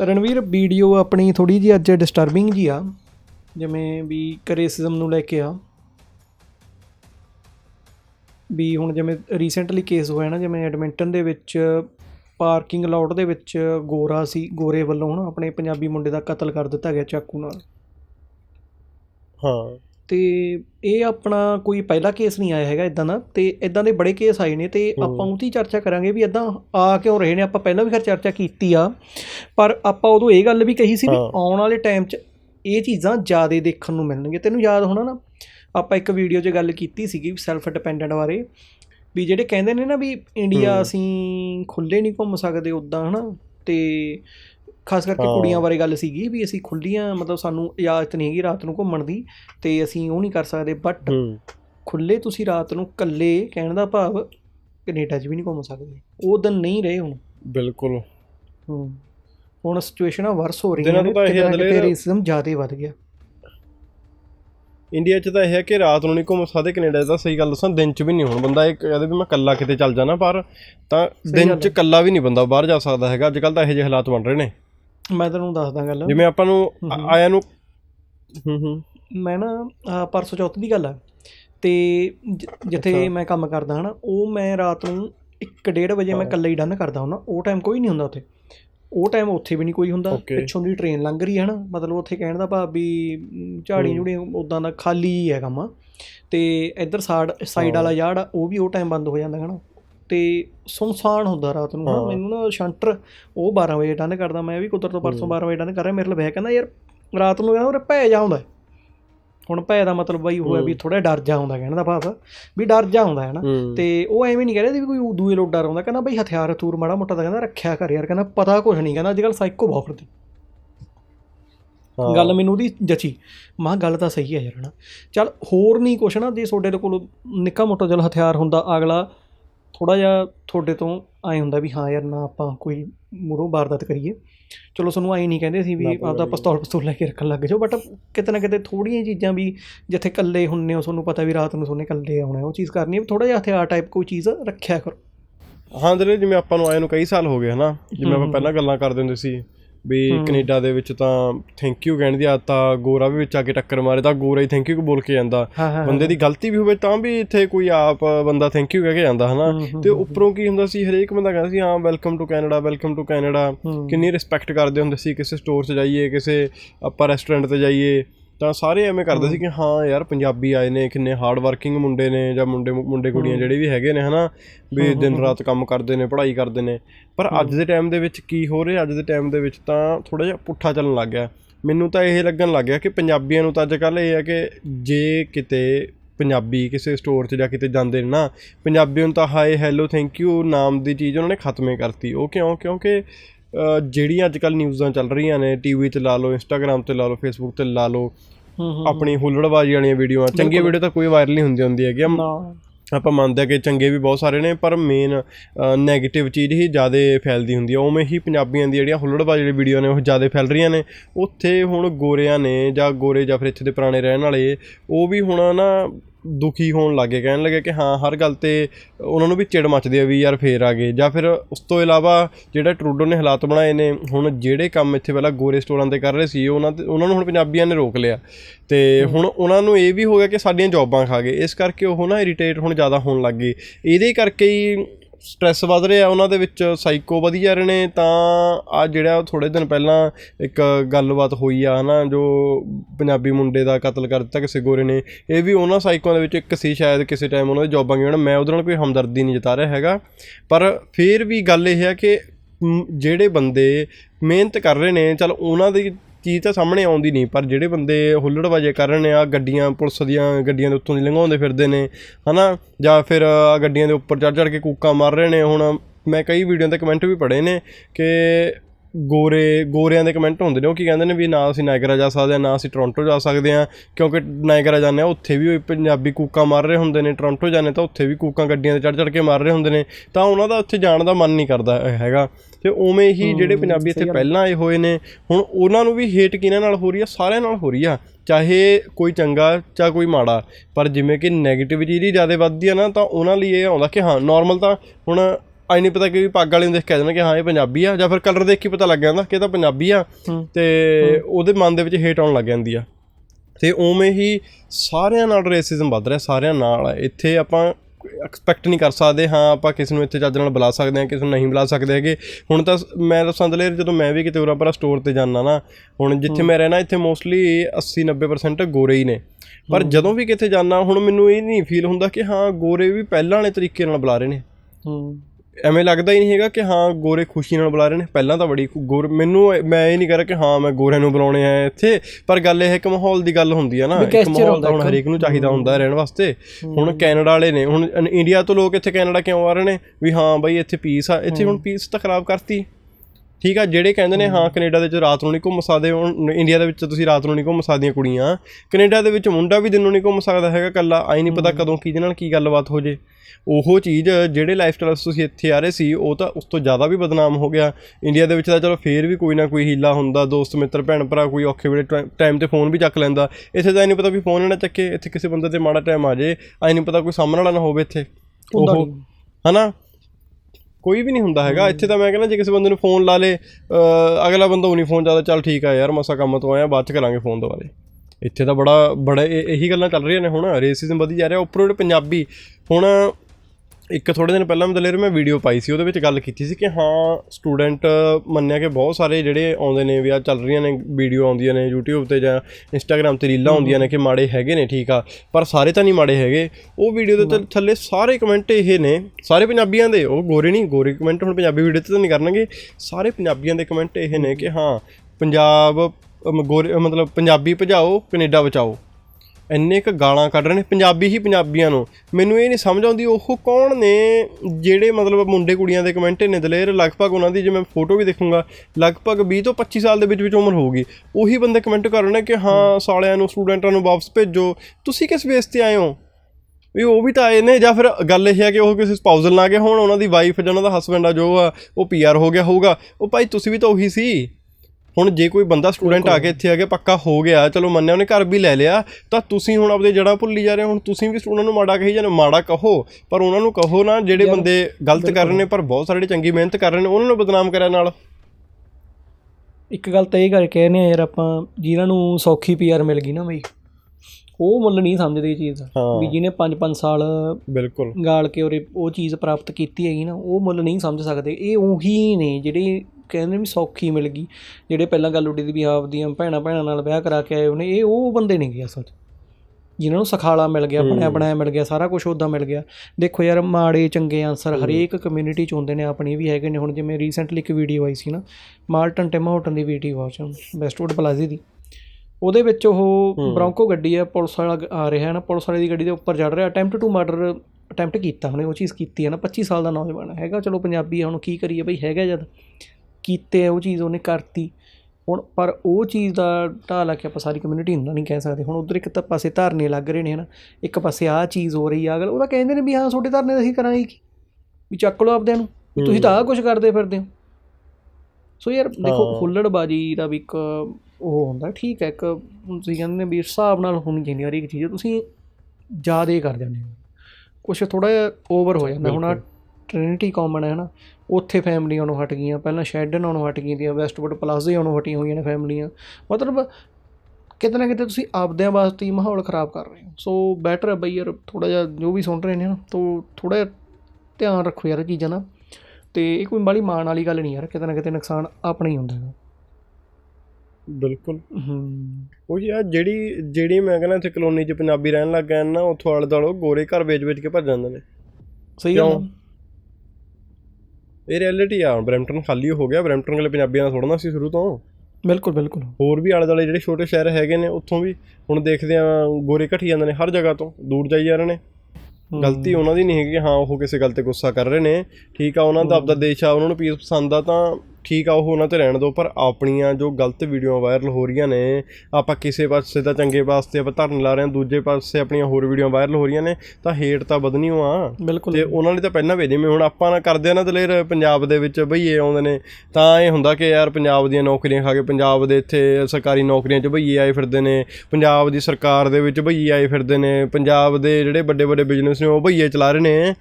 Ranveer, video ਆਪਣੀ ਥੋੜੀ ਜਿਹੀ ਅੱਜ ਡਿਸਟਰਬਿੰਗ ਜੀ ਆ, ਜਿਵੇਂ ਵੀ ਕ੍ਰੇਸਿਜ਼ਮ ਨੂੰ ਲੈ ਕੇ ਆ। ਵੀ ਹੁਣ ਜਿਵੇਂ ਰੀਸੈਂਟਲੀ ਕੇਸ ਹੋਇਆ ਨਾ, ਜਿਵੇਂ ਐਡਮਿੰਟਨ ਦੇ ਵਿੱਚ ਪਾਰਕਿੰਗ ਲਾਟ ਦੇ ਵਿੱਚ ਗੋਰਾ ਸੀ, ਗੋਰੇ ਵੱਲੋਂ ਹੁਣ ਆਪਣੇ ਪੰਜਾਬੀ ਮੁੰਡੇ ਦਾ ਕਤਲ ਕਰ ਦਿੱਤਾ ਗਿਆ ਚਾਕੂ ਨਾਲ। ਹਾਂ। ਤੇ ਇਹ ਆਪਣਾ ਕੋਈ ਪਹਿਲਾ ਕੇਸ ਨਹੀਂ ਆਇਆ ਹੈਗਾ ਇਦਾਂ ਦਾ ਤੇ ਇਦਾਂ ਦੇ ਬੜੇ ਕੇਸ ਆਏ ਨੇ ਤੇ। ਆਪਾਂ ਉਹਦੀ ਚਰਚਾ ਕਰਾਂਗੇ ਵੀ ਇਦਾਂ ਆ ਕਿਉਂ ਰਹੇ ਨੇ ਆਪਾਂ ਪਹਿਲਾਂ ਵੀ ਖਰ ਚਰਚਾ ਕੀਤੀ ਆ ਪਰ ਆਪਾਂ ਉਦੋਂ ਇਹ ਗੱਲ ਵੀ ਕਹੀ ਸੀ ਵੀ। ਆਉਣ ਵਾਲੇ ਟਾਈਮ 'ਚ ਇਹ ਚੀਜ਼ਾਂ ਜ਼ਿਆਦਾ ਦੇਖਣ ਨੂੰ ਮਿਲਣਗੀਆਂ ਤੈਨੂੰ ਯਾਦ ਹੋਣਾ ਨਾ ਆਪਾਂ ਇੱਕ ਵੀਡੀਓ 'ਚ ਗੱਲ ਕੀਤੀ ਸੀਗੀ ਸੈਲਫ ਡਿਪੈਂਡੈਂਟ ਬਾਰੇ ਵੀ ਜਿਹੜੇ ਕਹਿੰਦੇ ਨੇ ਨਾ ਵੀ ਇੰਡੀਆ। ਅਸੀਂ ਖੁੱਲੇ ਨਹੀਂ ਘੁੰਮ ਸਕਦੇ ਉਦਾਂ ਹਨਾ ਤੇ ਖਾਸ ਕਰਕੇ। ਕੁੜੀਆਂ ਬਾਰੇ ਗੱਲ ਸੀਗੀ ਵੀ ਅਸੀਂ ਖੁੱਲੀਆਂ ਮਤਲਬ ਸਾਨੂੰ ਇਜਾਜ਼ਤ ਨਹੀਂ ਹੈਗੀ ਰਾਤ ਨੂੰ ਘੁੰਮਣ ਦੀ ਤੇ ਅਸੀਂ ਉਹ ਨਹੀਂ ਕਰ ਸਕਦੇ ਬਟ ਖੁੱਲੇ ਤੁਸੀਂ ਰਾਤ ਨੂੰ ਇਕੱਲੇ ਕਹਿਣ ਦਾ ਭਾਵ ਕੈਨੇਡਾ 'ਚ ਵੀ ਨਹੀਂ ਘੁੰਮ ਸਕਦੇ। ਉਹ ਦਿਨ ਨਹੀਂ ਰਹੇ ਹੁਣ। ਬਿਲਕੁਲ। ਹੂੰ। ਹੁਣ ਸਿਚੁਏਸ਼ਨਾਂ ਵਰਸ ਹੋ ਰਹੀਆਂ ਨੇ ਤੋਂ ਰੇਸਿਜ਼ਮ ਜ਼ਿਆਦਾ ਵੱਧ ਗਿਆ। ਇੰਡੀਆ 'ਚ ਤਾਂ ਇਹ ਹੈ ਕਿ ਰਾਤ ਨੂੰ ਨਹੀਂ ਘੁੰਮ ਸਕਦੇ ਕੈਨੇਡਾ 'ਚ ਤਾਂ ਸਹੀ ਗੱਲ ਦੱਸਾਂ ਦਿਨ 'ਚ ਵੀ ਨਹੀਂ ਹੁਣ ਬੰਦਾ ਇਹ ਕਹਦੇ ਵੀ ਮੈਂ ਕੱਲਾ ਕਿਤੇ ਚੱਲ ਜਾਣਾ ਪਰ ਤਾਂ ਦਿਨ 'ਚ। ਕੱਲਾ ਵੀ ਨਹੀਂ ਬੰਦਾ ਬਾਹਰ ਜਾ ਸਕਦਾ ਹੈਗਾ। ਅੱਜ ਕੱਲ ਤਾਂ ਇਹੋ ਜਿਹੇ ਹਾਲਾਤ ਬਣ ਰਹੇ ਨੇ। ਮੈਂ ਤੁਹਾਨੂੰ ਦੱਸਦਾ ਗੱਲ ਜਿਵੇਂ ਆਪਾਂ ਨੂੰ। ਆਇਆਂ ਨੂੰ ਹੂੰ ਹੂੰ ਮੈਂ ਨਾ ਪਰਸੋਂ ਚੌਥ ਦੀ ਗੱਲ ਆ ਤੇ ਜਿੱਥੇ। ਮੈਂ ਕੰਮ ਕਰਦਾ ਹਨਾ ਉਹ ਮੈਂ ਰਾਤ ਨੂੰ 1:30 ਵਜੇ ਮੈਂ। ਇਕੱਲਾ ਹੀ ਡਨ ਕਰਦਾ ਹੁੰਦਾ ਉਹ ਟਾਈਮ ਕੋਈ ਨਹੀਂ ਹੁੰਦਾ ਉੱਥੇ ਉਹ ਟਾਈਮ ਉੱਥੇ ਵੀ ਨਹੀਂ ਕੋਈ ਹੁੰਦਾ. ਪਿੱਛੋਂ ਦੀ ਟ੍ਰੇਨ ਲੰਘ ਰਹੀ ਹੈ ਨਾ ਮਤਲਬ ਉੱਥੇ ਕਹਿਣ ਦਾ ਭਾਵ ਵੀ ਹੂੰ। ਝੂੜੀਆਂ ਉਦਾਂ ਦਾ ਖਾਲੀ ਹੀ ਹੈ ਕੰਮ ਤੇ ਇੱਧਰ ਸਾਈਡ ਸਾਈਡ। ਵਾਲਾ ਯਾਰਡ ਉਹ ਵੀ ਉਹ ਟਾਈਮ ਬੰਦ ਹੋ ਜਾਂਦਾ ਹੈ ਨਾ ਤੇ ਸੁਨਸਾਨ ਹੁੰਦਾ ਰਾਤ ਨੂੰ। ਮੈਨੂੰ ਨਾ ਸ਼ੰਟਰ ਉਹ 12 ਵਜੇ ਡਨ ਕਰਦਾ ਮੈਂ ਵੀ ਕੁਦਰਤ ਤੋਂ ਪਰਸੋਂ ਹੂੰ। 12 ਵਜੇ ਡਨ ਕਰ ਰਿਹਾ ਮੇਰੇ ਲਈ ਬਹਿ ਕਹਿੰਦਾ ਯਾਰ ਰਾਤ ਨੂੰ ਕਹਿੰਦਾ ਉਹ ਭੈ ਜਾ ਹੁੰਦਾ। ਹੁਣ ਭੈ ਦਾ ਮਤਲਬ ਬਾਈ ਹੋਇਆ ਵੀ। ਥੋੜਾ ਡਰ ਜਾ ਆਉਂਦਾ ਕਹਿਣ ਦਾ ਭਾਵ ਵੀ ਡਰ ਜਾ ਆਉਂਦਾ ਹੈ ਨਾ ਤੇ ਉਹ ਐਵੇਂ ਨਹੀਂ ਕਹਿ ਰਿਹਾ ਵੀ ਕੋਈ ਦੂਏ ਲੋਟ ਡਰ ਆਉਂਦਾ ਕਹਿੰਦਾ ਬਈ ਹਥਿਆਰ ਹਥੂਰ ਮਾੜਾ ਮੋਟਾ ਤਾਂ ਕਹਿੰਦਾ ਰੱਖਿਆ ਕਰ ਯਾਰ ਕਹਿੰਦਾ ਪਤਾ ਕੁਝ ਨਹੀਂ ਕਹਿੰਦਾ ਅੱਜ ਕੱਲ ਸਾਈਕੋ ਬਹੁਤ ਫਿਰਦੇ। ਗੱਲ ਮੈਨੂੰ ਉਹਦੀ ਜਚੀ ਮਾਂ ਗੱਲ ਤਾਂ ਸਹੀ ਹੈ ਯਾਰ ਹਨਾ ਚੱਲ ਹੋਰ ਨਹੀਂ ਕੁਛ ਨਾ ਜੇ ਤੁਹਾਡੇ ਕੋਲ ਨਿੱਕਾ ਮੋਟਾ ਚਲ ਹਥਿਆਰ ਹੁੰਦਾ ਅਗਲਾ ਥੋੜਾ ਜਿਹਾ ਤੁਹਾਡੇ ਤੋਂ ਐ ਹੁੰਦਾ ਵੀ ਹਾਂ ਯਾਰ ਨਾ ਆਪਾਂ ਕੋਈ ਮੂਰੋਂ ਵਾਰਦਾਤ ਕਰੀਏ। ਚਲੋ ਸਾਨੂੰ ਐ ਨਹੀਂ ਕਹਿੰਦੇ ਸੀ ਵੀ ਆਪਦਾ ਪਿਸਤੌਲ ਪਿਸਤੌਲ ਲੈ ਕੇ ਰੱਖਣ ਲੱਗ ਜਾਓ ਬਟ ਕਿਤੇ ਨਾ ਕਿਤੇ ਥੋੜੀਆਂ ਚੀਜ਼ਾਂ ਵੀ ਜਿੱਥੇ ਇਕੱਲੇ ਹੁੰਨੇ ਹੋ ਤੁਹਾਨੂੰ ਪਤਾ ਵੀ ਰਾਤ ਨੂੰ ਤੁਹਾਨੂੰ ਇਕੱਲੇ ਆਉਣਾ ਉਹ ਚੀਜ਼ ਕਰਨੀ ਹੈ ਥੋੜਾ ਜਿਹਾ ਹਥਿਆਰ ਟਾਈਪ ਕੋਈ ਚੀਜ਼ ਰੱਖਿਆ ਕਰੋ। ਹਾਂ ਜਿਹੜੇ ਜਿਵੇਂ ਆਪਾਂ ਨੂੰ ਆਏ ਨੂੰ ਕਈ ਸਾਲ ਹੋ ਗਏ ਹਨਾ ਜਿਵੇਂ ਆਪਾਂ। ਪਹਿਲਾਂ ਗੱਲਾਂ ਕਰਦੇ ਹੁੰਦੇ ਸੀ ਵੀ। ਕੈਨੇਡਾ ਦੇ ਵਿੱਚ ਤਾਂ ਥੈਂਕ ਯੂ ਕਹਿਣ ਦੀ ਆਦਤ ਆ ਗੋਰਾ ਵੀ ਵਿੱਚ ਆ ਕੇ ਟੱਕਰ ਮਾਰੇ ਤਾਂ ਗੋਰਾ ਹੀ ਥੈਂਕ ਯੂ ਬੋਲ ਕੇ ਜਾਂਦਾ। ਬੰਦੇ ਦੀ ਗਲਤੀ ਵੀ ਹੋਵੇ ਤਾਂ ਵੀ ਇੱਥੇ ਕੋਈ ਆਪ ਬੰਦਾ ਥੈਂਕ ਯੂ ਕਹਿ ਕੇ ਜਾਂਦਾ ਹਨਾ? ਤੇ ਉੱਪਰੋਂ ਕੀ ਹੁੰਦਾ ਸੀ? ਹਰੇਕ ਬੰਦਾ ਕਹਿੰਦਾ ਸੀ ਹਾਂ welcome to Canada welcome to Canada. ਕਿੰਨੀ ਰਿਸਪੈਕਟ ਕਰਦੇ ਹੁੰਦੇ ਸੀ ਕਿਸੇ ਸਟੋਰ 'ਚ ਜਾਈਏ ਕਿਸੇ ਆਪਾਂ ਰੈਸਟੋਰੈਂਟ ਤੇ ਜਾਈਏ। ਤਾਂ ਸਾਰੇ ਐਵੇਂ ਕਰਦੇ ਸੀ ਕਿ ਹਾਂ ਯਾਰ ਪੰਜਾਬੀ ਆਏ ਨੇ ਕਿੰਨੇ ਹਾਰਡ ਵਰਕਿੰਗ ਮੁੰਡੇ ਨੇ ਜਾਂ ਮੁੰਡੇ ਮੁੰਡੇ ਕੁੜੀਆਂ ਜਿਹੜੇ ਵੀ ਹੈਗੇ ਨੇ ਹਨਾ? ਵੀ ਦਿਨ ਰਾਤ ਕੰਮ ਕਰਦੇ ਨੇ ਪੜ੍ਹਾਈ ਕਰਦੇ ਨੇ। ਪਰ ਅੱਜ ਦੇ ਟਾਈਮ ਦੇ ਵਿੱਚ ਕੀ ਹੋ ਰਿਹਾ? ਅੱਜ ਦੇ ਟਾਈਮ ਦੇ ਵਿੱਚ ਤਾਂ ਥੋੜਾ ਜਿਹਾ ਪੁੱਠਾ ਚੱਲਣ ਲੱਗ ਗਿਆ। ਮੈਨੂੰ ਤਾਂ ਇਹ ਲੱਗਣ ਲੱਗ ਗਿਆ ਕਿ ਪੰਜਾਬੀਆਂ ਨੂੰ ਤਾਂ ਅੱਜ ਕੱਲ੍ਹ ਇਹ ਹੈ ਕਿ ਜੇ ਕਿਤੇ ਪੰਜਾਬੀ ਕਿਸੇ ਸਟੋਰ 'ਚ ਜਾਂ ਕਿਤੇ ਜਾਂਦੇ ਨੇ ਨਾ ਪੰਜਾਬੀਆਂ ਨੂੰ ਤਾਂ ਹਾਈ ਹੈਲੋ ਥੈਂਕ ਯੂ ਨਾਮ ਦੀ ਚੀਜ਼ ਉਹਨਾਂ ਨੇ ਖਤਮੇ ਕਰਤੀ। ਉਹ ਕਿਉਂ? ਕਿਉਂਕਿ ਜਿਹੜੀਆਂ ਅੱਜ ਕੱਲ੍ਹ ਨਿਊਜ਼ਾਂ ਚੱਲ ਰਹੀਆਂ ਨੇ ਟੀਵੀ ਤੇ ਲਾ ਲਓ ਇੰਸਟਾਗ੍ਰam ਤੇ ਲਾ ਲਓ ਫੇਸਬੁੱਕ ਤੇ ਲਾ ਲਓ ਆਪਣੀ ਹੁੱਲੜਬਾਜ਼ੀ ਵਾਲੀਆਂ ਵੀਡੀਓਆਂ ਚੰਗੀਆਂ। ਵੀਡੀਓ ਤਾਂ ਕੋਈ ਵਾਇਰਲ ਨਹੀਂ ਹੁੰਦੀ ਹੁੰਦੀ ਹੈਗੀ। ਆਪਾਂ ਮੰਨਦੇ ਆ ਕਿ ਚੰਗੇ ਵੀ ਬਹੁਤ ਸਾਰੇ ਨੇ ਪਰ ਮੇਨ 네ਗੇਟਿਵ ਚੀਜ਼ ਹੀ ਜ਼ਿਆਦਾ ਫੈਲਦੀ ਹੁੰਦੀ ਹੈ। ਉਵੇਂ ਹੀ ਪੰਜਾਬੀਆਂ ਦੀ ਜਿਹੜੀਆਂ ਹੁੱਲੜਬਾਜ਼ੀ ਜਿਹੜੀ ਵੀਡੀਓ ਨੇ ਉਹ ਜ਼ਿਆਦਾ ਫੈਲ ਰਹੀਆਂ ਨੇ। ਉੱਥੇ ਹੁਣ ਗੋਰਿਆਂ ਨੇ ਜਾਂ ਗੋਰੇ ਜਾਂ ਫਿਰ ਇੱਥੇ ਦੇ ਪੁਰਾਣੇ ਰਹਿਣ ਵਾਲੇ ਉਹ ਵੀ ਹੁਣ ਨਾ ਦੁਖੀ ਹੋਣ ਲੱਗੇ ਕਹਿਣ ਲੱਗੇ ਕਿ ਹਾਂ ਹਰ ਗੱਲ ਤੇ ਉਹਨਾਂ ਨੂੰ ਵੀ ਚਿੜ ਮੱਚਦੀ ਆ ਵੀ ਯਾਰ ਫੇਰ ਆ ਗਏ। ਜਾਂ ਫਿਰ ਉਸ ਤੋਂ ਇਲਾਵਾ ਜਿਹੜਾ ਟਰੂਡੋ ਨੇ ਹਾਲਾਤ ਬਣਾਏ ਨੇ ਹੁਣ ਜਿਹੜੇ ਕੰਮ ਇੱਥੇ ਪਹਿਲਾਂ ਗੋਰੇ ਸਟੋਰਾਂ ਤੇ ਕਰ ਰਹੇ ਸੀ ਉਹਨਾਂ ਤੇ ਉਹਨਾਂ ਨੂੰ ਹੁਣ ਪੰਜਾਬੀਆਂ ਨੇ ਰੋਕ ਲਿਆ। ਤੇ ਹੁਣ ਉਹਨਾਂ ਨੂੰ ਇਹ ਵੀ ਹੋ ਗਿਆ ਕਿ ਸਾਡੀਆਂ ਜੌਬਾਂ ਖਾ ਗਏ। ਇਸ ਕਰਕੇ ਉਹ ਨਾ ਇਰੀਟੇਟ ਹੁਣ ਜ਼ਿਆਦਾ ਹੋਣ ਲੱਗ ਗਏ। ਇਹਦੇ ਕਰਕੇ ਹੀ ਸਟ੍ਰੈਸ ਵੱਧ ਰਿਹਾ ਉਹਨਾਂ ਦੇ ਵਿੱਚ ਸਾਈਕੋ ਵਧੀ ਜਾ ਰਹੇ ਨੇ, ਤਾਂ ਆ ਜਿਹੜਾ ਥੋੜੇ ਦਿਨ ਪਹਿਲਾਂ ਇੱਕ ਗੱਲਬਾਤ ਹੋਈ ਆ, ਹਨਾ, ਜੋ ਪੰਜਾਬੀ ਮੁੰਡੇ ਦਾ ਕਤਲ ਕਰ ਦਿੱਤਾ ਕਿਸੇ ਗੋਰੇ ਨੇ, ਇਹ ਵੀ ਉਹਨਾਂ ਸਾਈਕੋਆਂ ਦੇ ਵਿੱਚ ਇੱਕ ਸੀ ਸ਼ਾਇਦ ਕਿਸੇ ਟਾਈਮ ਉਹਨਾਂ ਦੇ ਜੌਬਾਂ ਗਈਆਂ ਹੋਣ, ਮੈਂ ਉਹਦੇ ਨਾਲ ਕੋਈ ਹਮਦਰਦੀ ਨਹੀਂ ਜਤਾ ਰਿਹਾ ਹੈਗਾ, ਪਰ ਫਿਰ ਵੀ ਗੱਲ ਇਹ ਹੈ ਕਿ ਜਿਹੜੇ ਬੰਦੇ ਮਿਹਨਤ ਕਰ ਰਹੇ ਨੇ, ਚਲ ਉਹਨਾਂ ਦੀ ਚੀਜ਼ ਤਾਂ ਸਾਹਮਣੇ ਆਉਂਦੀ ਨਹੀਂ, ਪਰ ਜਿਹੜੇ ਬੰਦੇ ਹੁੱਲੜਬਾਜ਼ੀ ਕਰ ਰਹੇ ਨੇ ਆ ਗੱਡੀਆਂ, ਪੁਲਿਸ ਦੀਆਂ ਗੱਡੀਆਂ ਦੇ ਉੱਤੋਂ ਦੀ ਲੰਘਾਉਂਦੇ ਫਿਰਦੇ ਨੇ, ਹਨਾ? ਜਾਂ ਫਿਰ ਗੱਡੀਆਂ ਦੇ ਉੱਪਰ ਚੜ ਚੜ ਕੇ ਕੂਕਾਂ ਮਾਰ ਰਹੇ ਨੇ, ਹੁਣ ਮੈਂ ਕਈ ਵੀਡੀਓ ਤੇ ਕਮੈਂਟ ਵੀ ਪੜ੍ਹੇ ਨੇ ਕਿ ਗੋਰੇ ਗੋਰਿਆਂ ਦੇ ਕਮੈਂਟ ਹੁੰਦੇ ਨੇ ਉਹ ਕੀ ਕਹਿੰਦੇ ਨੇ ਵੀ ਨਾ ਅਸੀਂ ਨਾਇਗਰਾ ਜਾ ਸਕਦੇ ਹਾਂ ਨਾ ਅਸੀਂ ਟੋਰਾਂਟੋ ਜਾ ਸਕਦੇ ਹਾਂ ਕਿਉਂਕਿ ਨਾਇਗਰਾ ਜਾਂਦੇ ਆ ਉੱਥੇ ਵੀ ਪੰਜਾਬੀ ਕੂਕਾਂ ਮਾਰ ਰਹੇ ਹੁੰਦੇ ਨੇ ਟੋਰਾਂਟੋ ਜਾਂਦੇ ਤਾਂ ਉੱਥੇ ਵੀ ਕੂਕਾਂ ਗੱਡੀਆਂ ਤੇ ਚੜ ਚੜ ਕੇ ਮਾਰ ਰਹੇ ਹੁੰਦੇ ਨੇ ਤਾਂ ਉਹਨਾਂ ਦਾ ਉੱਥੇ ਜਾਣ ਦਾ ਮਨ ਨਹੀਂ ਕਰਦਾ ਹੈਗਾ। ਤੇ ਉਵੇਂ ਹੀ ਜਿਹੜੇ ਪੰਜਾਬੀ ਇੱਥੇ ਪਹਿਲਾਂ ਆਏ ਹੋਏ ਨੇ ਹੁਣ ਉਹਨਾਂ ਨੂੰ ਵੀ ਹੇਟ ਕਿਹਨਾਂ ਨਾਲ ਹੋ ਰਹੀ ਆ? ਸਾਰਿਆਂ ਨਾਲ ਹੋ ਰਹੀ ਆ। ਚਾਹੇ ਕੋਈ ਚੰਗਾ ਚਾਹੇ ਕੋਈ ਮਾੜਾ ਪਰ ਜਿਵੇਂ ਕਿ 네ਗੇਟਿਵ ਚੀਜ਼ ਹੀ ਜ਼ਿਆਦਾ ਵੱਧਦੀ ਆ ਨਾ ਤਾਂ ਉਹਨਾਂ ਲਈ ਇਹ ਆਉਂਦਾ ਕਿ ਹਾਂ ਨਾਰਮਲ ਤਾਂ ਹੁਣ ਆਈ ਨਹੀਂ ਪਤਾ ਕਿ ਪੱਗ ਵਾਲੇ ਨੂੰ ਦੇਖ ਕੇ ਦੇਣਾ ਕਿ ਹਾਂ ਇਹ ਪੰਜਾਬੀ ਆ ਜਾਂ ਫਿਰ ਕਲਰ ਦੇਖ ਕੇ ਪਤਾ ਲੱਗ ਜਾਂਦਾ ਕਿ ਇਹ ਤਾਂ ਪੰਜਾਬੀ ਆ। ਤੇ ਉਹਦੇ ਮਨ ਦੇ ਵਿੱਚ ਹੇਟ ਆਉਣ ਲੱਗ ਜਾਂਦੀ ਆ। ਤੇ ਉਵੇਂ ਹੀ ਸਾਰਿਆਂ ਨਾਲ ਰੇਸਿਜ਼ਮ ਵੱਧ ਰਿਹਾ ਸਾਰਿਆਂ ਨਾਲ। ਇੱਥੇ ਆਪਾਂ ਐਕਸਪੈਕਟ ਨਹੀਂ ਕਰ ਸਕਦੇ ਹਾਂ ਆਪਾਂ ਕਿਸੇ ਨੂੰ ਇੱਥੇ ਚੱਜ ਨਾਲ ਬੁਲਾ ਸਕਦੇ ਹਾਂ ਕਿਸੇ ਨੂੰ ਨਹੀਂ ਬੁਲਾ ਸਕਦੇ ਹੈਗੇ। ਹੁਣ ਤਾਂ ਮੈਂ ਦੱਸਾਂ ਦਲੇਰ ਜਦੋਂ ਮੈਂ ਵੀ ਕਿਤੇ ਉਰਾ ਪਰਾ ਸਟੋਰ ਤੇ ਜਾਂਦਾ ਨਾ ਹੁਣ ਜਿੱਥੇ ਮੈਂ ਰਹਿਣਾ ਇੱਥੇ ਮੋਸਟਲੀ 80 90% ਗੋਰੇ ਹੀ ਨੇ। ਪਰ ਜਦੋਂ ਵੀ ਕਿਤੇ ਜਾਂਦਾ ਹੁਣ ਮੈਨੂੰ ਇਹ ਨਹੀਂ ਫੀਲ ਹੁੰਦਾ ਕਿ ਹਾਂ ਗੋਰੇ ਵੀ ਪਹਿਲਾਂ ਵਾਲੇ ਤਰੀਕੇ ਨਾਲ ਬੁਲਾ ਰਹੇ ਨੇ। ਹੂੰ। ਐਵੇਂ ਲੱਗਦਾ ਹੀ ਨਹੀਂ ਹੈਗਾ ਕਿ ਹਾਂ ਗੋਰੇ ਖੁਸ਼ੀ ਨਾਲ ਬੁਲਾ ਰਹੇ ਨੇ। ਪਹਿਲਾਂ ਤਾਂ ਬੜੀ ਗੋਰ ਮੈਨੂੰ ਮੈਂ ਇਹ ਨਹੀਂ ਕਰ ਰਿਹਾ ਕਿ ਹਾਂ ਮੈਂ ਗੋਰਿਆਂ ਨੂੰ ਬੁਲਾਉਣੇ ਆ ਇੱਥੇ ਪਰ ਗੱਲ ਇਹ ਹੈ ਕਿ ਮਾਹੌਲ ਦੀ ਗੱਲ ਹੁੰਦੀ ਆ ਨਾ। ਇੱਕ ਮਾਹੌਲ ਤਾਂ ਹੁਣ ਇੱਕ। ਹਰੇਕ ਨੂੰ ਚਾਹੀਦਾ ਹੁੰਦਾ ਰਹਿਣ ਵਾਸਤੇ। ਹੁਣ ਕੈਨੇਡਾ ਵਾਲੇ ਨੇ ਹੁਣ ਇੰਡੀਆ ਤੋਂ ਲੋਕ ਇੱਥੇ ਕੈਨੇਡਾ ਕਿਉਂ ਆ ਰਹੇ ਨੇ? ਵੀ ਹਾਂ ਬਈ ਇੱਥੇ ਪੀਸ ਆ ਇੱਥੇ ਹੁਣ ਪੀਸ ਤਾਂ ਖਰਾਬ ਕਰਤੀ। ਠੀਕ ਆ ਜਿਹੜੇ ਕਹਿੰਦੇ ਨੇ ਹਾਂ ਕੈਨੇਡਾ ਦੇ ਵਿੱਚ ਰਾਤ ਨੂੰ ਨਹੀਂ ਘੁੰਮ ਸਕਦੇ ਹੁਣ ਇੰਡੀਆ ਦੇ ਵਿੱਚ ਤੁਸੀਂ ਰਾਤ ਨੂੰ ਨਹੀਂ ਘੁੰਮ ਸਕਦੀਆਂ ਕੁੜੀਆਂ। ਕੈਨੇਡਾ ਦੇ ਵਿੱਚ ਮੁੰਡਾ ਵੀ ਦਿਨ ਨੂੰ ਨਹੀਂ ਘੁੰਮ ਸਕਦਾ ਹੈਗਾ ਕੱਲਾ ਆਈ ਨਹੀਂ ਪਤਾ ਕਦੋਂ ਕਿਹਦੇ ਨਾਲ ਕੀ ਗੱਲਬਾਤ ਹੋ ਜੇ। ਉਹ ਚੀਜ਼ ਜਿਹੜੇ ਲਾਈਫ ਸਟਾਈਲ ਤੁਸੀਂ ਇੱਥੇ ਆ ਰਹੇ ਸੀ ਉਹ ਤਾਂ ਉਸ ਤੋਂ ਜ਼ਿਆਦਾ ਵੀ ਬਦਨਾਮ ਹੋ ਗਿਆ। ਇੰਡੀਆ ਦੇ ਵਿੱਚ ਤਾਂ ਚਲੋ ਫੇਰ ਵੀ ਕੋਈ ਨਾ ਕੋਈ ਹੀਲਾ ਹੁੰਦਾ ਦੋਸਤ ਮਿੱਤਰ ਭੈਣ ਭਰਾ ਕੋਈ ਔਖੇ ਵੇਲੇ ਟਾਈਮ ਤੇ ਫੋਨ ਵੀ ਚੱਕ ਲੈਂਦਾ। ਇੱਥੇ ਤਾਂ ਨਹੀਂ ਪਤਾ ਵੀ ਫੋਨ ਨਾ ਚੱਕੇ ਇੱਥੇ ਕਿਸੇ ਬੰਦੇ ਤੇ ਮਾੜਾ ਟਾਈਮ ਆ ਜੇ ਆਈ ਨਹੀਂ ਪਤਾ ਕੋਈ ਸਾਹਮਣੇ ਵਾਲਾ ਨਾ ਹੋਵੇ ਇੱਥੇ। ਉਹ। ਹਨਾ? ਕੋਈ ਵੀ ਨਹੀਂ ਹੁੰਦਾ ਹੈਗਾ। ਇੱਥੇ ਤਾਂ ਮੈਂ ਕਹਿੰਦਾ ਜੇ ਕਿਸੇ ਬੰਦੇ ਨੂੰ ਫੋਨ ਲਾ ਲੇ ਅਗਲਾ ਬੰਦਾ ਉਹ ਨਹੀਂ ਫੋਨ ਚੱਲਦਾ ਚੱਲ ਠੀਕ ਆ ਯਾਰ ਮਸਾ ਕੰਮ ਤੋਂ ਆਇਆ ਬਾਅਦ ਚ ਕਰਾਂਗੇ ਫੋਨ ਦੁਬਾਰੇ। ਇੱਥੇ ਤਾਂ ਬੜਾ ਬੜਾ ਇਹ- ਇਹੀ ਗੱਲਾਂ ਚੱਲ ਰਹੀਆਂ ਨੇ ਹੁਣ। ਰੇਸਿਜ਼ਮ ਵਧੀ ਜਾ ਰਿਹਾ ਉੱਪਰੋਂ ਜਿਹੜੇ ਪੰਜਾਬੀ ਹੁਣ ਇੱਕ ਥੋੜੇ ਦਿਨ ਪਹਿਲਾਂ ਮੈਂ ਦਲੇਰ ਮੈਂ ਵੀਡੀਓ ਪਾਈ ਸੀ ਉਹਦੇ ਵਿੱਚ ਗੱਲ ਕੀਤੀ ਸੀ ਕਿ ਹਾਂ ਸਟੂਡੈਂਟ ਮੰਨਿਆ ਕਿ ਬਹੁਤ ਸਾਰੇ ਜਿਹੜੇ ਆਉਂਦੇ ਨੇ ਵੀ ਆ ਚੱਲ ਰਹੀਆਂ ਨੇ ਵੀਡੀਓ ਆਉਂਦੀਆਂ ਨੇ YouTube ਤੇ ਜਾਂ Instagram ਤੇ ਰੀਲਾਂ ਆਉਂਦੀਆਂ ਨੇ ਕਿ ਮਾੜੇ ਹੈਗੇ ਨੇ ਠੀਕ ਆ ਪਰ ਸਾਰੇ ਤਾਂ ਨਹੀਂ ਮਾੜੇ ਹੈਗੇ। ਉਹ ਵੀਡੀਓ ਦੇ ਥੱਲੇ- ਥੱਲੇ ਸਾਰੇ ਕਮੈਂਟ ਇਹ ਨੇ ਸਾਰੇ ਪੰਜਾਬੀਆਂ ਦੇ ਉਹ ਗੋਰੇ ਨਹੀਂ ਗੋਰੇ ਕਮੈਂਟ ਹੁਣ ਪੰਜਾਬੀ ਵੀਡੀਓ ਤੇ ਤਾਂ ਨਹੀਂ ਕਰਨਗੇ। ਸਾਰੇ ਪੰਜਾਬੀਆਂ ਦੇ ਕਮੈਂਟ ਇਹ ਨੇ ਕਿ ਹਾਂ ਪੰਜਾਬ ਗੋਰੇ ਮਤਲਬ ਪੰਜਾਬੀ ਭਜਾਓ ਕੈਨੇਡਾ ਬਚਾਓ। ਇੰਨੇ ਕ ਗਾਲਾਂ ਕੱਢ ਰਹੇ ਨੇ, ਪੰਜਾਬੀ ਹੀ ਪੰਜਾਬੀਆਂ ਨੂੰ। ਮੈਨੂੰ ਇਹ ਨਹੀਂ ਸਮਝ ਆਉਂਦੀ, ਉਹ ਕੌਣ ਨੇ ਜਿਹੜੇ ਮਤਲਬ ਮੁੰਡੇ ਕੁੜੀਆਂ ਦੇ ਕਮੈਂਟ ਨੇ ਦਲੇਰ, ਲਗਭਗ ਉਹਨਾਂ ਦੀ ਜੇ ਮੈਂ ਫੋਟੋ ਵੀ ਦੇਖੂੰਗਾ, ਲਗਭਗ 20 ਤੋਂ 25 ਸਾਲ ਦੇ ਵਿੱਚ ਵਿੱਚ ਉਮਰ ਹੋਊਗੀ। ਉਹੀ ਬੰਦੇ ਕਮੈਂਟ ਕਰ ਰਹੇ ਨੇ ਕਿ ਹਾਂ, ਸਾਲਿਆਂ ਨੂੰ, ਸਟੂਡੈਂਟਾਂ ਨੂੰ ਵਾਪਸ ਭੇਜੋ। ਤੁਸੀਂ ਕਿਸ ਬੇਸ ਤੇ ਆਏ ਹੋ? ਵੀ ਉਹ ਵੀ ਤਾਂ ਆਏ ਨੇ, ਜਾਂ ਫਿਰ ਗੱਲ ਇਹ ਹੈ ਕਿ ਉਹ ਕਿਸੇ ਸਪਾਊਜ਼ਲ ਨਾ ਗਏ ਹੋਣ, ਉਹਨਾਂ ਦੀ ਵਾਈਫ ਜਾਂ ਉਹਨਾਂ ਦਾ ਹਸਬੰਡ ਆ, ਜੋ ਆ, ਉਹ ਪੀਆਰ ਹੋ ਗਿਆ ਹੋਊਗਾ। ਉਹ ਭਾਈ, ਤੁਸੀਂ ਵੀ ਤਾਂ ਉਹੀ ਸੀ। ਹੁਣ ਜੇ ਕੋਈ ਬੰਦਾ ਸਟੂਡੈਂਟ ਆ ਕੇ ਇੱਥੇ ਆ ਕੇ ਪੱਕਾ ਹੋ ਗਿਆ ਚਲੋ ਮੰਨਿਆ ਉਹਨੇ ਘਰ ਵੀ ਲੈ ਲਿਆ ਤਾਂ ਤੁਸੀਂ ਹੁਣ ਆਪਦੇ ਜੜ੍ਹਾਂ ਭੁੱਲੀ ਜਾ ਰਹੇ ਹੁਣ ਤੁਸੀਂ ਵੀ ਸਟੂਡੈਂਟ ਨੂੰ ਮਾੜਾ ਕਹੀ ਜਾਂਦੇ। ਮਾੜਾ ਕਹੋ ਪਰ ਉਹਨਾਂ ਨੂੰ ਕਹੋ ਨਾ ਜਿਹੜੇ ਬੰਦੇ ਗਲਤ ਕਰ ਰਹੇ ਨੇ ਪਰ ਬਹੁਤ ਸਾਰੇ ਚੰਗੀ ਮਿਹਨਤ ਕਰ ਰਹੇ ਨੇ ਉਹਨਾਂ ਨੂੰ ਬਦਨਾਮ ਕਰਿਆ ਨਾਲ ਇੱਕ ਗੱਲ ਤਾਂ ਇਹ ਕਰਕੇ ਆ ਯਾਰ ਆਪਾਂ ਜਿਨ੍ਹਾਂ ਨੂੰ ਸੌਖੀ ਪੀਆਰ ਮਿਲ ਗਈ ਨਾ ਬਈ ਉਹ ਮੁੱਲ ਨਹੀਂ ਸਮਝਦੇ ਇਹ ਚੀਜ਼ ਦਾ। ਵੀ ਜਿਹਨੇ 5-5 ਸਾਲ ਬਿਲਕੁਲ ਗਾਲ ਕੇ ਉਹ ਚੀਜ਼ ਪ੍ਰਾਪਤ ਕੀਤੀ ਹੈਗੀ ਨਾ ਉਹ ਮੁੱਲ ਨਹੀਂ ਸਮਝ ਸਕਦੇ ਇਹ ਉਹੀ ਨੇ ਜਿਹੜੇ ਕਹਿੰਦੇ ਵੀ ਸੌਖੀ ਮਿਲ ਗਈ। ਜਿਹੜੇ ਪਹਿਲਾਂ ਗੱਲ ਉੱਡੀ ਦੀ ਵੀ ਆਪਦੀਆਂ ਭੈਣਾਂ ਭੈਣਾਂ ਨਾਲ ਵਿਆਹ ਕਰਾ ਕੇ ਆਏ ਉਹਨੇ ਇਹ ਉਹ ਬੰਦੇ ਨੇਗੇ ਅਸਲ 'ਚ। ਜਿਨ੍ਹਾਂ ਨੂੰ ਸਖਾਲਾ ਮਿਲ ਗਿਆ ਬਣਿਆ ਬਣਾਇਆ ਮਿਲ ਗਿਆ ਸਾਰਾ ਕੁਝ ਉੱਦਾਂ ਮਿਲ ਗਿਆ। ਦੇਖੋ ਯਾਰ ਮਾੜੇ ਚੰਗੇ ਆਨਸਰ ਹਰੇਕ ਕਮਿਊਨਿਟੀ 'ਚ ਹੁੰਦੇ ਨੇ ਆਪਣੇ ਵੀ ਹੈਗੇ ਨੇ। ਹੁਣ ਜਿਵੇਂ ਰੀਸੈਂਟਲੀ ਇੱਕ ਵੀਡੀਓ ਆਈ ਸੀ ਨਾ ਮਾਲਟਨ ਟਿਮਾਹੋਟਨ ਦੀ ਵੀਡੀਓ ਆ ਚ ਵੈਸਟਵੁੱਡ ਪਲਾਜ਼ੀ ਦੀ। ਉਹਦੇ ਵਿੱਚ ਉਹ ਬ੍ਰੌਂਕੋ ਗੱਡੀ ਆ ਪੁਲਿਸ ਵਾਲਾ ਆ ਰਿਹਾ ਹੈ ਨਾ ਪੁਲਿਸ ਵਾਲੇ ਦੀ ਗੱਡੀ ਦੇ ਉੱਪਰ ਚੜ ਰਿਹਾ। ਅਟੈਂਪਟ ਟੂ ਮਰਡਰ ਅਟੈਂਪਟ ਕੀਤਾ ਉਹਨੇ ਉਹ ਚੀਜ਼ ਕੀਤੀ ਹੈ ਨਾ 25 ਸਾਲ ਦਾ ਨੌਜਵਾਨ ਹੈਗਾ। ਚਲੋ ਪੰਜਾਬੀ ਹੁਣ ਕੀ ਕਰੀਏ ਬਈ ਹੈਗਾ ਜਦ। ਕੀਤੇ ਆ ਉਹ ਚੀਜ਼ ਉਹਨੇ ਕਰਤੀ। ਹੁਣ ਪਰ ਉਹ ਚੀਜ਼ ਦਾ ਢਾਹ ਲਾ ਕੇ ਆਪਾਂ ਸਾਰੀ ਕਮਿਊਨਿਟੀ ਹੁੰਦਾ ਨਹੀਂ ਕਹਿ ਸਕਦੇ। ਹੁਣ ਉਧਰ ਇੱਕ ਤਾਂ ਪਾਸੇ ਧਰਨੇ ਲੱਗ ਰਹੇ ਨੇ ਹਨਾ। ਇੱਕ ਪਾਸੇ ਆਹ ਚੀਜ਼ ਹੋ ਰਹੀ ਆ। ਅਗਲ ਉਹਦਾ ਕਹਿੰਦੇ ਨੇ ਵੀ ਹਾਂ ਤੁਹਾਡੇ ਧਰਨੇ ਅਸੀਂ ਕਰਾਂਗੇ ਕੀ? ਵੀ ਚੱਕ ਲਓ ਆਪਦਿਆਂ ਨੂੰ। ਤੁਸੀਂ ਤਾਂ ਆਹ ਕੁਝ ਕਰਦੇ ਫਿਰਦੇ ਹੋ। ਸੋ ਯਾਰ ਦੇਖੋ। ਹੁੱਲੜਬਾਜੀ ਦਾ ਵੀ ਇੱਕ ਉਹ ਹੁੰਦਾ। ਠੀਕ ਹੈ ਇੱਕ ਤੁਸੀਂ ਕਹਿੰਦੇ ਨੇ ਵੀ ਹਿਸਾਬ ਨਾਲ ਹੋਣੀ ਚਾਹੀਦੀ ਹਰ ਇੱਕ ਚੀਜ਼। ਤੁਸੀਂ ਜ਼ਿਆਦਾ ਕਰ ਜਾਂਦੇ ਹੋ। ਕੁਛ ਥੋੜਾ ਜਿਹਾ ਓਵਰ ਹੋ ਜਾਂਦਾ। ਹੁਣ ਟ੍ਰਿਨਿਟੀ ਕਾਮਨ ਹੈ ਨਾ ਉੱਥੇ ਫੈਮਲੀਆਂ ਨੂੰ ਹਟ ਗਈਆਂ। ਪਹਿਲਾਂ ਸ਼ੈਡਨ ਨੂੰ ਹਟ ਗਈਆਂ ਦੀਆਂ ਵੈਸਟਵੁੱਡ ਪਲਾਜ਼ੇ ਨੂੰ ਹਟੀਆਂ ਹੋਈਆਂ ਨੇ ਫੈਮਲੀਆਂ। ਮਤਲਬ ਕਿਤੇ ਨਾ ਕਿਤੇ ਤੁਸੀਂ ਆਪਦਿਆਂ ਵਾਸਤੇ ਹੀ ਮਾਹੌਲ ਖਰਾਬ ਕਰ ਰਹੇ ਹੋ। ਸੋ ਬੈਟਰ ਹੈ ਬਈ ਯਾਰ ਥੋੜਾ ਜਿਹਾ ਜੋ ਵੀ ਸੁਣ ਰਹੇ ਨੇ ਨਾ ਤੋ ਥੋੜਾ ਜਿਹਾ ਧਿਆਨ ਰੱਖੋ ਯਾਰ ਇਹ ਚੀਜ਼ਾਂ ਦਾ ਤੇ ਇਹ ਕੋਈ ਬਾਲੀ ਮਾਣ ਵਾਲੀ ਗੱਲ ਨਹੀਂ ਯਾਰ ਕਿਤੇ ਨਾ ਕਿਤੇ ਨੁਕਸਾਨ ਆਪਣਾ ਹੀ ਹੁੰਦਾ ਹੈ ਬਿਲਕੁਲ। ਉਹ ਯਾਰ ਜਿਹੜੀ ਜਿਹੜੀ ਮੈਂ ਕਹਿੰਦਾ ਇੱਥੇ ਕਲੋਨੀ 'ਚ ਪੰਜਾਬੀ ਰਹਿਣ ਲੱਗ ਗਏ ਨਾ ਉੱਥੋਂ ਆਲੇ ਦੁਆਲੇ ਗੋਰੇ ਘਰ ਵੇਚ-ਵੇਚ ਕੇ ਭੱਜ ਜਾਂਦੇ ਨੇ। ਸਹੀ ਗੱਲ। ਇਹ ਰਿਐਲਿਟੀ ਆ ਬਰੈਂਪਟਨ ਖਾਲੀ ਹੋ ਗਿਆ ਬਰੈਂਪਟਨ ਵਾਲੇ ਪੰਜਾਬੀਆਂ ਨਾਲ ਥੋੜ੍ਹਾ ਸੀ ਸ਼ੁਰੂ ਤੋਂ। ਬਿਲਕੁਲ ਬਿਲਕੁਲ। ਹੋਰ ਵੀ ਆਲੇ ਦੁਆਲੇ ਜਿਹੜੇ ਛੋਟੇ ਸ਼ਹਿਰ ਹੈਗੇ ਨੇ ਉੱਥੋਂ ਵੀ ਹੁਣ ਦੇਖਦੇ ਆ ਗੋਰੇ ਘਟੀ ਜਾਂਦੇ ਨੇ ਹਰ ਜਗ੍ਹਾ ਤੋਂ ਦੂਰ ਜਾਈ ਜਾ ਰਹੇ ਨੇ। ਗਲਤੀ ਉਹਨਾਂ ਦੀ ਨਹੀਂ ਹੈਗੀ ਕਿ ਹਾਂ ਉਹ ਕਿਸੇ ਗੱਲ ਤੇ ਗੁੱਸਾ ਕਰ ਰਹੇ ਨੇ। ਠੀਕ ਆ ਉਹਨਾਂ ਦਾ ਆਪਦਾ ਦੇਸ਼ ਆ ਉਹਨਾਂ ਨੂੰ ਪੀਸ ਪਸੰਦ ਆ ਤਾਂ ਠੀਕ ਆ ਉਹ ਉਹਨਾਂ ਤੇ ਰਹਿਣ ਦਿਓ ਪਰ ਆਪਣੀਆਂ ਜੋ ਗਲਤ ਵੀਡੀਓ ਵਾਇਰਲ ਹੋ ਰਹੀਆਂ ਨੇ ਆਪਾਂ ਕਿਸੇ ਪਾਸੇ ਤਾਂ ਚੰਗੇ ਪਾਸੇ ਆਪਾਂ ਧਰਨ ਲਾ ਰਹੇ ਹਾਂ ਦੂਜੇ ਪਾਸੇ ਆਪਣੀਆਂ ਹੋਰ ਵੀਡੀਓ ਵਾਇਰਲ ਹੋ ਰਹੀਆਂ ਨੇ ਤਾਂ ਹੇਟ ਤਾਂ ਵਧਣੀ ਓ ਆ ਤੇ ਉਹਨਾਂ ਲਈ ਤਾਂ ਪਹਿਲਾਂ ਭੇਜੇ ਮੈਂ ਹੁਣ ਆਪਾਂ ਨਾ ਕਰਦੇ ਆ ਨਾ ਦਲੇਰ ਪੰਜਾਬ ਦੇ ਵਿੱਚ ਭਈਏ ਆਉਂਦੇ ਨੇ ਤਾਂ ਇਹ ਹੁੰਦਾ ਕਿ ਯਾਰ ਪੰਜਾਬ ਦੀਆਂ ਨੌਕਰੀਆਂ ਖਾ ਕੇ ਪੰਜਾਬ ਦੇ ਇੱਥੇ ਸਰਕਾਰੀ ਨੌਕਰੀਆਂ 'ਚ ਭਈਏ ਆਏ ਫਿਰਦੇ ਨੇ ਪੰਜਾਬ ਦੀ ਸਰਕਾਰ ਦੇ ਵਿੱਚ ਭਈਏ ਆਏ ਫਿਰਦੇ ਨੇ ਪੰਜਾਬ ਦੇ ਜਿਹੜੇ ਵੱਡੇ ਵੱਡੇ ਬਿਜ਼ਨਸ ਨੇ ਉਹ ਭਈਏ ਚਲਾ ਰਹੇ ਨੇ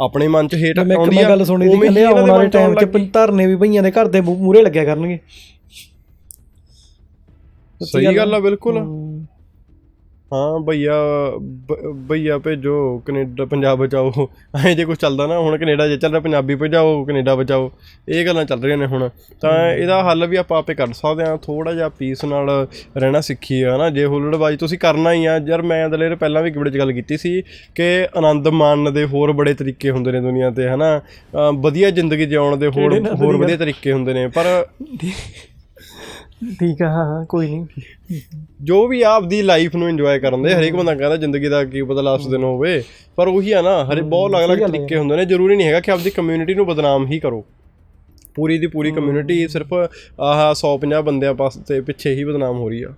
ਆਪਣੇ ਮਨ 'ਚ ਹੇਟ ਮੈਂ ਆਉਂਦੀ ਮੈਂ ਆ ਗੱਲ ਸੁਣੀ ਹੀ ਕਹਿੰਦੇ ਇਹਨਾਂ ਆਉਣ ਦੇ ਵਾਲੇ ਟਾਈਮ 'ਚ। ਧਰਨੇ ਵੀ ਭਈਆਂ ਦੇ ਘਰ ਦੇ ਮੂਹਰੇ ਲੱਗਿਆ ਕਰਨਗੇ। ਸਹੀ ਗੱਲ ਆ। ਬਿਲਕੁਲ। ਹਾਂ ਭਈਆ ਭਈਆ ਭੇਜੋ ਕੈਨੇਡਾ ਪੰਜਾਬ ਬਚਾਓ। ਐਂ ਜੇ ਕੁਝ ਚੱਲਦਾ ਨਾ ਹੁਣ ਕੈਨੇਡਾ ਜੇ ਚੱਲ ਰਿਹਾ ਪੰਜਾਬੀ ਭਜਾਓ ਕੈਨੇਡਾ ਬਚਾਓ। ਇਹ ਗੱਲਾਂ ਚੱਲ ਰਹੀਆਂ ਨੇ ਹੁਣ। ਤਾਂ ਇਹਦਾ ਹੱਲ ਵੀ ਆਪਾਂ ਆਪੇ ਕੱਢ ਸਕਦੇ ਹਾਂ ਥੋੜਾ ਜਿਹਾ ਪੀਸ ਨਾਲ ਰਹਿਣਾ ਸਿੱਖੀ ਆ ਨਾ। ਜੇ ਹੁੱਲੜਬਾਜੀ ਤੁਸੀਂ ਕਰਨਾ ਹੀ ਆ ਯਾਰ ਮੈਂ ਦਲੇਰ ਪਹਿਲਾਂ ਵੀ ਕਿਬੜੇ 'ਚ ਗੱਲ ਕੀਤੀ ਸੀ ਕਿ ਆਨੰਦ ਮਾਣਨ ਦੇ ਹੋਰ ਬੜੇ ਤਰੀਕੇ ਹੁੰਦੇ ਨੇ ਦੁਨੀਆ ਤੇ ਹਨਾ? ਵਧੀਆ ਜ਼ਿੰਦਗੀ ਜਿਉਣ ਦੇ ਹੋਰ ਹੋਰ ਵਧੀਆ ਤਰੀਕੇ ਹੁੰਦੇ ਨੇ ਪਰ ਠੀਕ ਆ ਹਾਂ ਕੋਈ ਨਹੀਂ। ਜੋ ਵੀ ਆਪਦੀ ਲਾਈਫ ਨੂੰ ਇੰਜੋਏ ਕਰਨ ਦੇ ਹਰੇਕ ਬੰਦਾ ਕਹਿੰਦਾ ਜ਼ਿੰਦਗੀ ਦਾ ਕੀ ਪਤਾ ਲਾਸਟ ਦਿਨ ਹੋਵੇ ਪਰ ਉਹੀ ਆ ਨਾ ਹਰੇ ਬਹੁਤ ਗੱਲ ਹੈ। ਤਰੀਕੇ ਹੁੰਦੇ ਨੇ ਜ਼ਰੂਰੀ ਨਹੀਂ ਹੈਗਾ ਕਿ ਆਪਦੀ ਕਮਿਊਨਿਟੀ ਨੂੰ ਬਦਨਾਮ ਹੀ ਕਰੋ। ਪੂਰੀ ਦੀ ਪੂਰੀ ਕਮਿਊਨਿਟੀ ਸਿਰਫ ਆਹ 150 ਬੰਦਿਆਂ ਪਾਸ ਤੇ ਪਿੱਛੇ ਹੀ ਬਦਨਾਮ ਹੋ ਰਹੀ ਆ।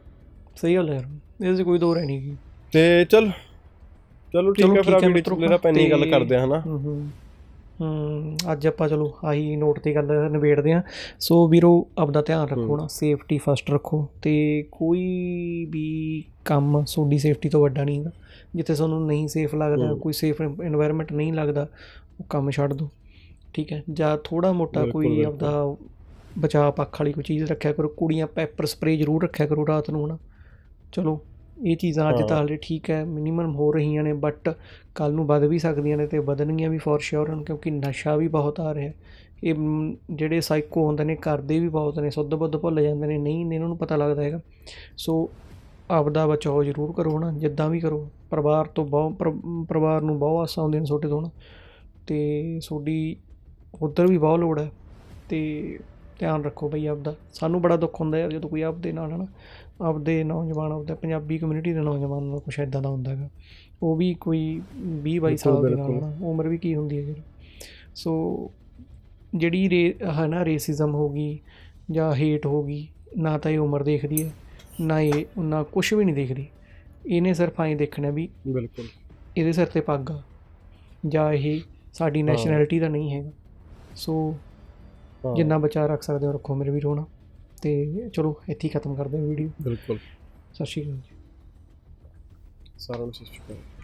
ਸਹੀ ਗੱਲ ਹੈ ਯਾਰ ਇਹਦੇ 'ਚ ਕੋਈ ਦੋ ਰਹਿ ਨਹੀਂ ਤੇ ਚਲ ਚਲੋ ਠੀਕ ਹੈ ਫਿਰ ਆ ਠੀਕ ਹੈ ਵੀਡੀਓ ਮਿੱਤਰੋ, ਚ ਮੇਰਾ ਪੈਨੀ ਗੱਲ ਕਰਦੇ ਆ ਹਨਾ? ਹੂੰ ਹੂੰ ਹੂੰ ਅੱਜ ਆਪਾਂ ਚਲੋ ਆਹੀ ਨੋਟ ਤੇ ਗੱਲ ਨਿਬੇੜਦੇ ਆ ਸੋ ਵੀਰੋ ਆਪਦਾ ਧਿਆਨ ਰੱਖੋ ਨਾ ਸੇਫਟੀ ਫਸਟ ਰੱਖੋ ਤੇ ਕੋਈ ਵੀ ਕੰਮ ਤੁਹਾਡੀ ਸੇਫਟੀ ਤੋਂ ਵੱਡਾ ਨਹੀਂ ਹੈਗਾ। ਜਿੱਥੇ ਤੁਹਾਨੂੰ ਨਹੀਂ ਸੇਫ ਲੱਗਦਾ ਕੋਈ ਸੇਫ এনवायरमेंट ਨਹੀਂ ਲੱਗਦਾ ਉਹ ਕੰਮ ਛੱਡ ਦਿਓ। ਠੀਕ ਹੈ ਜਾਂ ਥੋੜਾ ਮੋਟਾ ਕੋਈ ਆਪਦਾ ਬਚਾਅ ਪੱਖ ਵਾਲੀ ਕੋਈ ਚੀਜ਼ ਰੱਖਿਆ ਕਰੋ। ਕੁੜੀਆਂ ਪੈਪਰ ਸਪਰੇ ਜ਼ਰੂਰ ਰੱਖਿਆ ਕਰੋ ਰਾਤ ਨੂੰ ਨਾ ਚਲੋ ਇਹ ਚੀਜ਼ਾਂ ਅੱਜ ਤਾਂ ਹਾਲੇ ਠੀਕ ਹੈ ਮਿਨੀਮਮ ਹੋ ਰਹੀਆਂ ਨੇ ਬਟ ਕੱਲ ਨੂੰ ਵੱਧ ਵੀ ਸਕਦੀਆਂ ਨੇ ਤੇ ਵਧਣਗੀਆਂ ਵੀ ਫੋਰ ਸ਼ੋਰ ਕਿਉਂਕਿ ਨਸ਼ਾ ਵੀ ਬਹੁਤ ਆ ਰਿਹਾ। ਇਹ ਜਿਹੜੇ ਸਾਈਕੋ ਹੁੰਦੇ ਨੇ ਕਰਦੇ ਵੀ ਬਹੁਤ ਨੇ ਸੁੱਧ ਬੁੱਧ ਭੁੱਲ ਜਾਂਦੇ ਨੇ ਨਹੀਂ ਇਹਨਾਂ ਨੂੰ ਪਤਾ ਲੱਗਦਾ ਹੈਗਾ। ਸੋ ਆਪਦਾ ਬਚਾਓ ਜ਼ਰੂਰ ਕਰੋ ਨਾ ਜਿੱਦਾਂ ਵੀ ਕਰੋ ਪਰਿਵਾਰ ਤੋਂ ਬਹੁਤ ਪਰ- ਪਰਿਵਾਰ ਨੂੰ ਬਹੁਤ ਆਸਾਂ ਹੁੰਦੀਆਂ ਨੇ ਤੁਹਾਡੇ ਤੋਂ ਤੇ ਤੁਹਾਡੀ ਉੱਧਰ ਵੀ ਬਹੁਤ ਲੋੜ ਹੈ ਤੇ ਧਿਆਨ ਰੱਖੋ ਬਈ ਆਪਦਾ ਸਾਨੂੰ ਬੜਾ ਦੁੱਖ ਹੁੰਦਾ ਯਾਰ ਜਦੋਂ ਕੋਈ ਆਪਦੇ ਨਾਲ ਹਨਾ ਆਪਦੇ ਨੌਜਵਾਨ ਆਪਦਾ ਪੰਜਾਬੀ ਕਮਿਊਨਿਟੀ ਦੇ ਨੌਜਵਾਨ ਨਾਲ ਕੁਛ ਇਦਾਂ ਦਾ ਹੁੰਦਾ ਹੈਗਾ। ਉਹ ਵੀ ਕੋਈ 20 22 ਸਾਲ ਦੇ ਨਾਲ ਉਮਰ ਵੀ ਕੀ ਹੁੰਦੀ ਹੈ ਜਿਹੜੀ ਸੋ ਜਿਹੜੀ ਰੇ ਹੈ ਨਾ ਰੇਸਿਜ਼ਮ ਹੋ ਗਈ ਜਾਂ ਹੇਟ ਹੋ ਗਈ ਨਾ ਤਾਂ ਇਹ ਉਮਰ ਦੇਖਦੀ ਹੈ ਨਾ ਇਹ ਨਾ ਕੁਝ ਵੀ ਨਹੀਂ ਦੇਖਦੀ। ਇਹਨੇ ਸਿਰਫ ਐਂ ਦੇਖਣਾ ਵੀ ਬਿਲਕੁਲ। ਇਹਦੇ ਸਿਰ ਤੇ ਪੱਗ ਆ ਜਾਂ ਇਹ ਸਾਡੀ ਨੈਸ਼ਨੈਲਿਟੀ ਦਾ ਨਹੀਂ ਹੈਗਾ। ਸੋ ਜਿੰਨਾ ਬਚਾ ਰੱਖ ਸਕਦੇ ਹੋ ਰੱਖੋ ਮੇਰੇ ਵੀਰੋ ਹੋਣਾ ਤੇ ਚਲੋ ਇੱਥੇ ਹੀ ਖਤਮ ਕਰਦੇ ਹਾਂ ਵੀਡੀਓ ਬਿਲਕੁਲ। ਸਤਿ ਸ਼੍ਰੀ ਅਕਾਲ ਜੀ। ਸਾਰਿਆਂ ਨੂੰ ਸਤਿ ਸ਼੍ਰੀ ਅਕਾਲ।